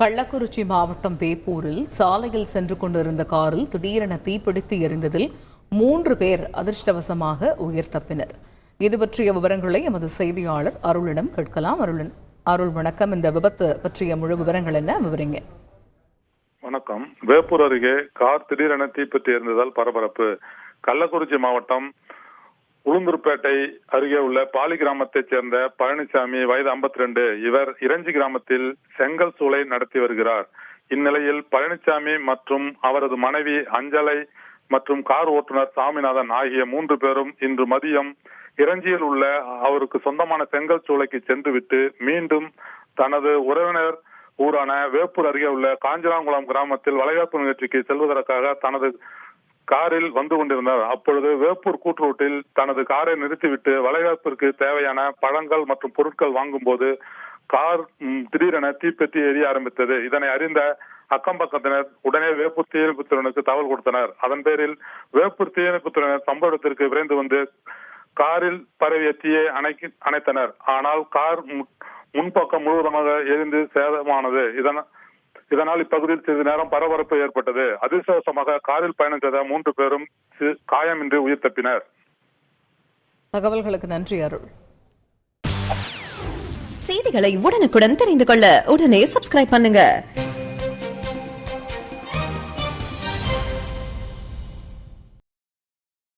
கள்ளக்குறிச்சி மாவட்டம் வேப்பூரில் சாலையில் சென்று கொண்டிருந்த காரில் திடீரென தீப்பிடித்து எரிந்ததில் மூன்று பேர் அதிர்ஷ்டவசமாக உயிர் தப்பினர். இது பற்றிய விவரங்களை எமது செய்தியாளர் அருளிடம் கேட்கலாம். அருளன் அருள் வணக்கம். இந்த விபத்து பற்றிய முழு விவரங்கள் என்ன? விவரிங்க. வணக்கம். வேப்பூர் அருகே கார் திடீரென தீப்பற்றி எரிந்ததால் பரபரப்பு. கள்ளக்குறிச்சி மாவட்டம் உளுந்தூர்பேட்டை அருகே உள்ள பாலி கிராமத்தைச் சேர்ந்த பழனிசாமி வயது 52 இவர் இரஞ்சி கிராமத்தில் செங்கல் சூளை நடத்தி வருகிறார். இந்நிலையில் பழனிசாமி மற்றும் அவரது மனைவி அஞ்சலை மற்றும் கார் ஓட்டுநர் சாமிநாதன் ஆகிய மூன்று பேரும் இன்று மதியம் இரஞ்சியில் உள்ள அவருக்கு சொந்தமான செங்கல் சூளைக்கு சென்றுவிட்டு மீண்டும் தனது உறவினர் ஊரான வேப்பூர் அருகே உள்ள காஞ்சிராங்குளம் கிராமத்தில் வளைகாப்பு நிகழ்ச்சிக்கு செல்வதற்காக தனது காரில் வந்து கொண்டிருந்தார். அப்பொழுது வேப்பூர் கூட்டுரோட்டில் தனது காரை நிறுத்திவிட்டு வளைகாப்பிற்கு தேவையான பழங்கள் மற்றும் பொருட்கள் வாங்கும்போது கார் திடீரென தீப்பற்றி எரிய ஆரம்பித்தது. இதனை அறிந்த அக்கம் பக்கத்தினர் உடனே வேப்பூர் தீயணைப்புத்துறையினருக்கு தகவல் கொடுத்தனர். அதன் பேரில் வேப்பூர் தீயணைப்புத்துறையினர் சம்பவ இடத்திற்கு விரைந்து வந்து காரில் பரவிய தீயை அணைக்கி அணைத்தனர். ஆனால் கார் மு- முன்பக்கம் முழுவதுமாக எரிந்து சேதமானது. இதனால் இதனால் இப்பகுதியில் சிறிது நேரம் பரபரப்பு ஏற்பட்டது. அதிர்ஷ்டவசமாக காரில் பயணம் செய்த மூன்று பேரும் காயமின்றி உயிர் தப்பினர். தகவல்களுக்கு நன்றி அருள். செய்திகளை உடனுக்குடன் தெரிந்து கொள்ள உடனே சப்ஸ்கிரைப் பண்ணுங்க.